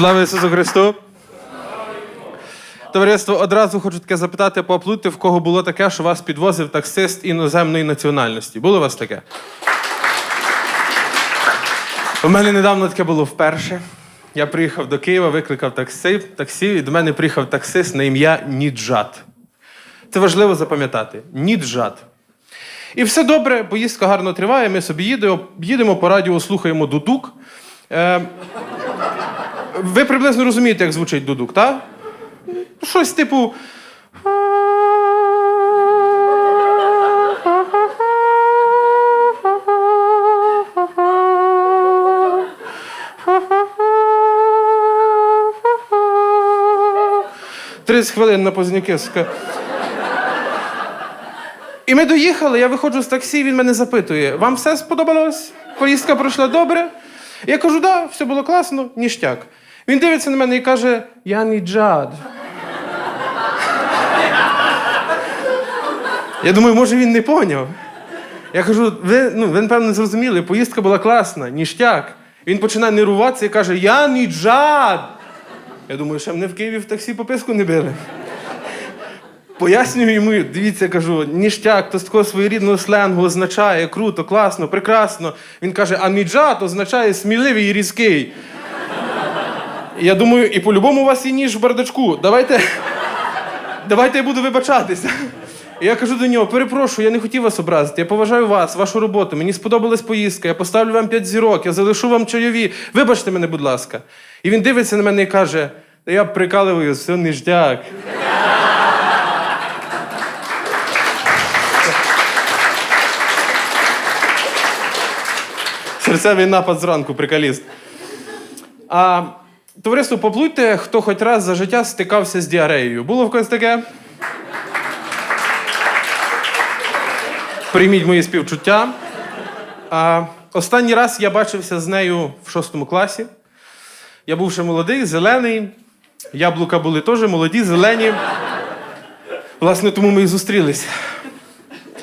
Слава Ісусу Христу! Товариство, одразу хочу таке запитати, поаплодуйте, в кого було таке, що вас підвозив таксист іноземної національності. Було у вас таке? У мене недавно таке було вперше. Я приїхав до Києва, викликав таксі, таксі, і до мене приїхав таксист на ім'я Ніджат. Це важливо запам'ятати. Ніджат. І все добре, поїздка гарно триває, ми собі їдемо, їдемо по радіо, слухаємо дудук. Е, ви приблизно розумієте, як звучить дудук, так? Щось типу. Тридцять хвилин на Познякиска. І ми доїхали, я виходжу з таксі, він мене запитує: вам все сподобалось? Поїздка пройшла добре? Я кажу, да, все було класно, ніштяк. Він дивиться на мене і каже: Я не джад. Я думаю, може він не поняв. Я кажу, ви, ну, ви напевно, зрозуміли, поїздка була класна, ніштяк. Він починає нервуватися і каже: Я не джад. Я думаю, що мене в Києві в таксі пописку не били. Пояснюю йому, дивіться, кажу, ніштяк, то з такого своєрідного сленгу означає круто, класно, прекрасно. Він каже, а міджат означає сміливий і різкий. Я думаю, і по-любому у вас є ніж в бардачку. Давайте, давайте я буду вибачатися. Я кажу до нього: перепрошую, я не хотів вас образити. Я поважаю вас, вашу роботу. Мені сподобалась поїздка. Я поставлю вам п'ять зірок, я залишу вам чайові. Вибачте мене, будь ласка. І він дивиться на мене і каже: я прикаливаю, все ніждяк. Серцевий напад зранку, приколіст. А товариство, поплуйте, хто хоч раз за життя стикався з діареєю. Було в когось таке? Прийміть мої співчуття. А, останній раз я бачився з нею в шостому класі. Я був ще молодий, зелений. Яблука були теж молоді, зелені. Власне, тому ми і зустрілися.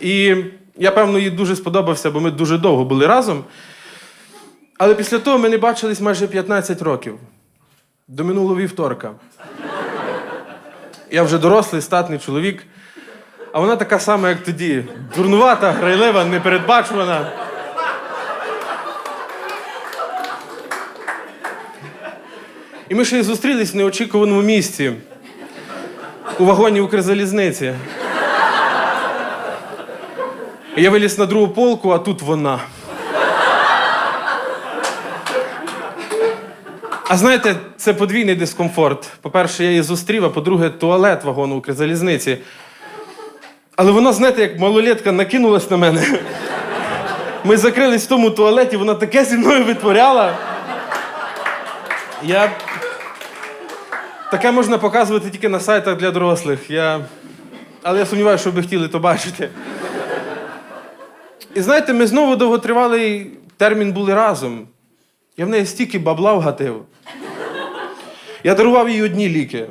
І я, певно, їй дуже сподобався, бо ми дуже довго були разом. Але після того ми не бачились майже 15 років. До минулого вівторка. Я вже дорослий, статний чоловік. А вона така сама, як тоді. Дурнувата, грайлива, непередбачувана. І ми ще й зустрілись в неочікуваному місці. У вагоні Укрзалізниці. Я виліз на другу полку, а тут вона. А знаєте, це подвійний дискомфорт. По-перше, я її зустрів, а по-друге, туалет вагону Укрзалізниці. Але вона, знаєте, як малолетка накинулась на мене. Ми закрились в тому туалеті, вона таке зі мною витворяла. Я... Таке можна показувати тільки на сайтах для дорослих. Я... Але я сумніваюся, що ви хотіли то бачити. І знаєте, ми знову довготривалий термін були разом. Я в неї стільки бабла вгатив. Я дарував їй одні ліки,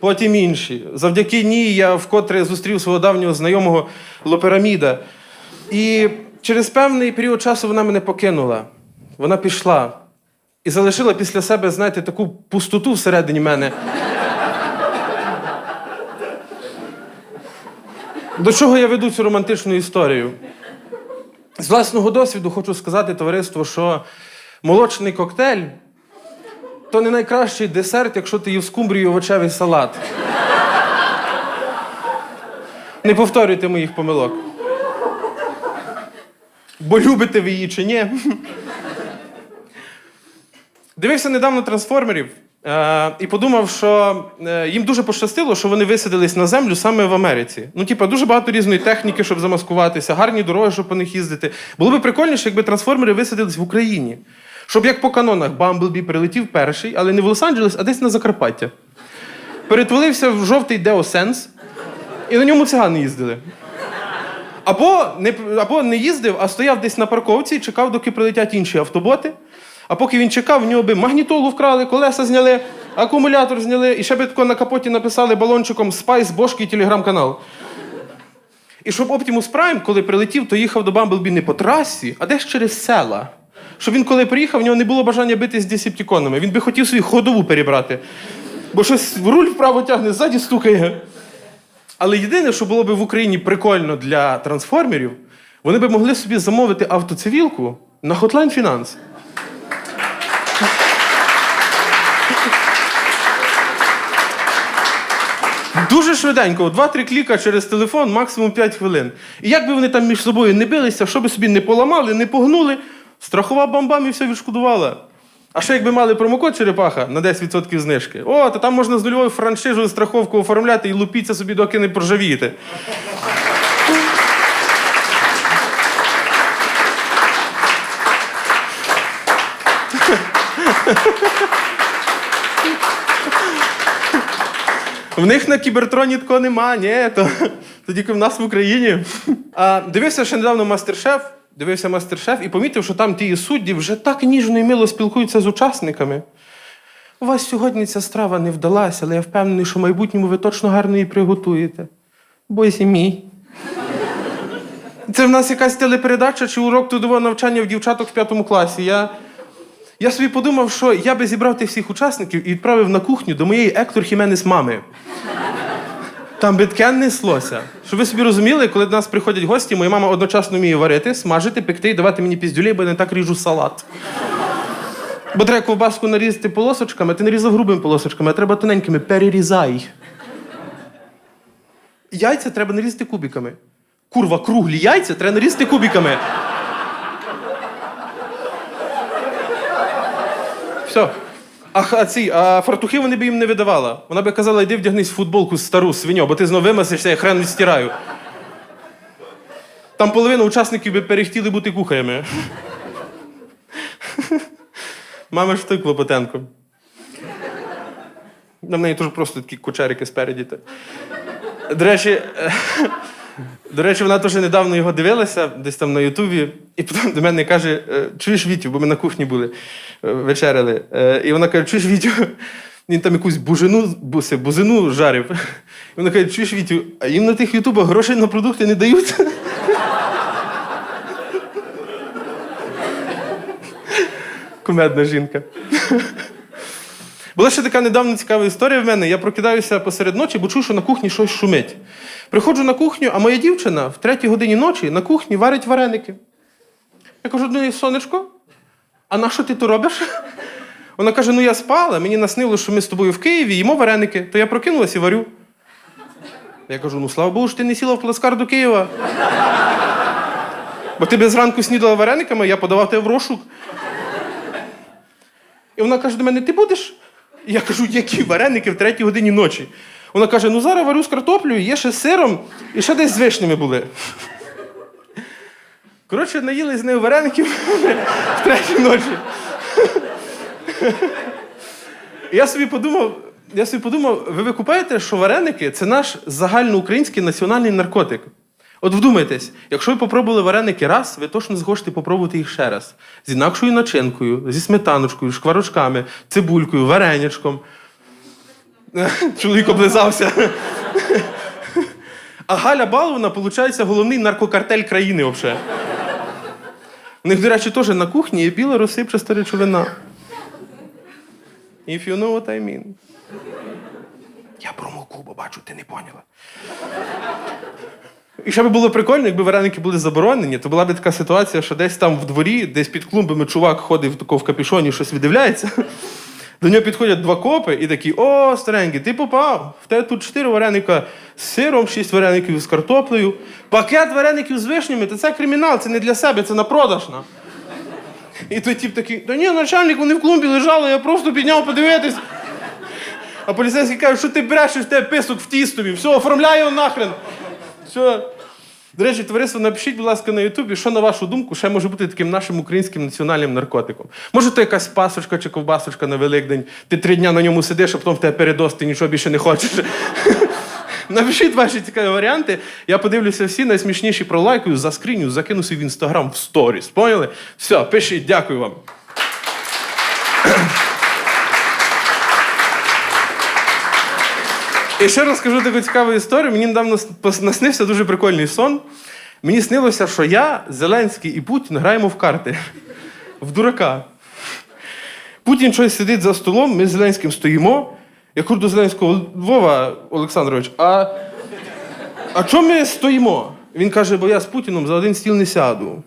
потім інші. Завдяки ній я вкотре зустрів свого давнього знайомого Лопераміда. І через певний період часу вона мене покинула. Вона пішла і залишила після себе, знаєте, таку пустоту всередині мене. До чого я веду цю романтичну історію? З власного досвіду хочу сказати товариству, що молочний коктейль то не найкращий десерт, якщо ти їв скумбрію овочевий салат. Не повторюйте моїх помилок. Бо любите ви її чи ні. Дивився недавно трансформерів і подумав, що е, їм дуже пощастило, що вони висадились на землю саме в Америці. Ну, типа, дуже багато різної техніки, щоб замаскуватися, гарні дороги, щоб по них їздити. Було б прикольніше, якби трансформери висадились в Україні. Щоб як по канонах Бамблбі прилетів перший, але не в Лос-Анджелес, а десь на Закарпаття. Перетворився в жовтий Деосенс, і на ньому цигани їздили. Або не, або не їздив, а стояв десь на парковці і чекав, доки прилетять інші автоботи. А поки він чекав, в нього би магнітолу вкрали, колеса зняли, акумулятор зняли, і ще би тако на капоті написали балончиком Спайс, Бошки і телеграм-канал. І щоб Optimus Prime, коли прилетів, то їхав до Бамблбі не по трасі, а десь через села. що він, коли приїхав, в нього не було бажання битись з десептиконами. Він би хотів свою ходову перебрати. Бо щось руль вправо тягне, ззаді стукає. Але єдине, що було б в Україні прикольно для трансформерів, вони б могли собі замовити автоцивілку на Hotline Finance. Дуже швиденько, два-три кліка через телефон, максимум 5 хвилин. І як би вони там між собою не билися, що би собі не поламали, не погнули, страхова бамбам і все відшкодувала. А ще якби мали промокод черепаха на 10% знижки, о, то там можна з нульовою франшизою страховку оформляти і лупіться собі, доки не проржавієте. В них на кібертроні такого нема, ні, то, то тільки в нас в Україні. А, дивився ще недавно мастер-шеф, дивився мастер-шеф і помітив, що там ті судді вже так ніжно і мило спілкуються з учасниками. У вас сьогодні ця страва не вдалася, але я впевнений, що в майбутньому ви точно гарно її приготуєте. Бойся мій. Це в нас якась телепередача чи урок трудового навчання в дівчаток в п'ятому класі. Я, я собі подумав, що я би зібрав тих всіх учасників і відправив на кухню до моєї Ектор Хіменес мами. Там би неслося. Щоб ви собі розуміли, коли до нас приходять гості, моя мама одночасно вміє варити, смажити, пекти і давати мені піздюлей, бо я не так ріжу салат. Бо треба ковбаску нарізати полосочками, ти нарізав грубими полосочками, а треба тоненькими. Перерізай. Яйця треба нарізати кубиками. Курва, круглі яйця треба нарізати кубиками. Все. А, а ці, а фартухи вони б їм не видавала. Вона би казала, йди вдягнись в футболку стару свиньо, бо ти знову вимасишся, я хрен відстираю. Там половина учасників би перехотіли бути кухарями. Мама ж той Клопотенко. На неї теж просто такі кучерики спереді. До речі, до речі, вона теж недавно його дивилася, десь там на Ютубі, і потім до мене каже: е, чуєш Вітю, бо ми на кухні були, е, вечеряли. Е, І вона каже, чуєш Вітю, він там якусь бужину, буси, бузину жарив. І вона каже, чуєш Вітю, а їм на тих ютубах грошей на продукти не дають. Кумедна жінка. Була ще така недавно цікава історія в мене. Я прокидаюся посеред ночі, бо чую, що на кухні щось шумить. Приходжу на кухню, а моя дівчина в третій годині ночі на кухні варить вареники. Я кажу, ну сонечко, а на що ти то робиш? Вона каже: ну я спала, мені наснило, що ми з тобою в Києві їмо вареники, то я прокинулась і варю. Я кажу: ну слава Богу, що ти не сіла в плацкар до Києва. Бо ти би зранку снідала варениками, я подавав тебе в розшук. І вона каже до мене: ти будеш? І я кажу, які вареники в третій годині ночі. Вона каже: ну зараз варю з картоплею, є ще з сиром і ще десь з вишнями були. Коротше, наїли з нею вареників в третій ночі. Я собі подумав, я собі подумав, ви викупаєте, що вареники це наш загальноукраїнський національний наркотик. От вдумайтесь, якщо ви попробували вареники раз, ви точно захочете попробувати їх ще раз. З інакшою начинкою, зі сметаночкою, шкварочками, цибулькою, вареничком. Чоловік облизався. А Галя Баловна, виходить, головний наркокартель країни взагалі. У них, до речі, теж на кухні є біла розсипчаста речовина. If you know what I mean. Я промовку, бо бачу, ти не поняла. І ще би було прикольно, якби вареники були заборонені, то була б така ситуація, що десь там в дворі, десь під клумбами чувак ходив тако в капюшоні, щось віддивляється. До нього підходять два копи і такі: о, старенький, ти попав. В тебе тут чотири вареника з сиром, шість вареників з картоплею, пакет вареників з вишнями, то це кримінал, це не для себе, це на продаж. на». І той тіп такий, та ні, начальник, вони в клумбі лежали, я просто підняв подивитись. А поліцейський каже, що ти брешеш, в тебе писок в тістові, все, оформляй його нахрен. Все. До речі, товариство, напишіть, будь ласка, на Ютубі, що на вашу думку ще може бути таким нашим українським національним наркотиком. Може, то якась пасочка чи ковбасочка на Великдень, ти три дня на ньому сидиш, а потім в тебе передоз, ти нічого більше не хочеш. Напишіть ваші цікаві варіанти. Я подивлюся всі найсмішніші пролайкаю, заскріню, закину в інстаграм в сторіс. Поняли? Все, пишіть, дякую вам. І ще розкажу таку цікаву історію. Мені недавно наснився дуже прикольний сон. Мені снилося, що я, Зеленський і Путін граємо в карти. в дурака. Путін щось сидить за столом, ми з Зеленським стоїмо. Я кажу до Зеленського, Вова Олександрович, а, а чому ми стоїмо? Він каже, бо я з Путіном за один стіл не сяду.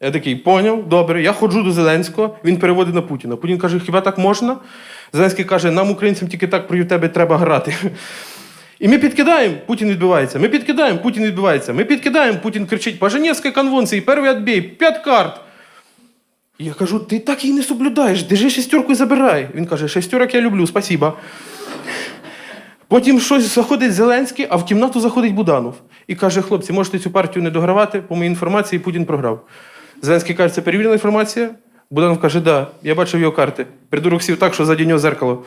Я такий, поняв, добре, я ходжу до Зеленського, він переводить на Путіна. Путін каже, хіба так можна? Зеленський каже, нам, українцям, тільки так проти тебе треба грати. І ми підкидаємо, Путін відбивається. Ми підкидаємо, Путін відбивається. Ми підкидаємо, Путін кричить: по Женевській конвенції, перший відбій, п'ять карт. Я кажу, ти так її не соблюдаєш, держи шестерку і забирай. Він каже, шестерок я люблю, спасіба. Потім щось заходить Зеленський, а в кімнату заходить Буданов. І каже: хлопці, можете цю партію не догравати, по моїй інформації Путін програв. Зеленський каже, це перевірена інформація. Буданов каже, да, я бачив його карти. Придурок сів так, що заді нього зеркало.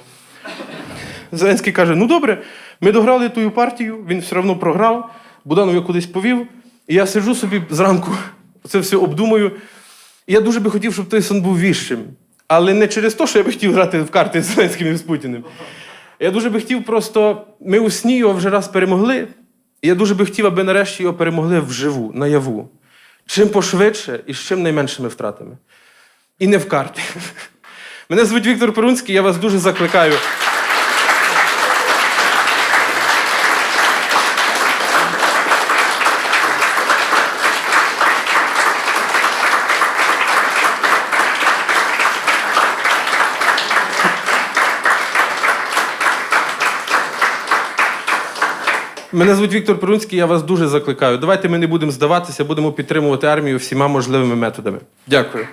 Зеленський каже: ну добре, ми дограли ту партію, він все одно програв. Буданов його кудись повів. І я сиджу собі зранку, це все обдумую. І я дуже би хотів, щоб той сон був віщим. Але не через те, що я би хотів грати в карти з Зеленським і з Путіним. Я дуже би хотів просто. Ми у сні його вже раз перемогли. І я дуже би хотів, аби нарешті його перемогли вживу, наяву. Чим пошвидше і з чим найменшими втратами. І не в карти. Мене звуть Віктор Перунський, я вас дуже закликаю. Мене звуть Віктор Перунський, я вас дуже закликаю. Давайте ми не будемо здаватися, будемо підтримувати армію всіма можливими методами. Дякую.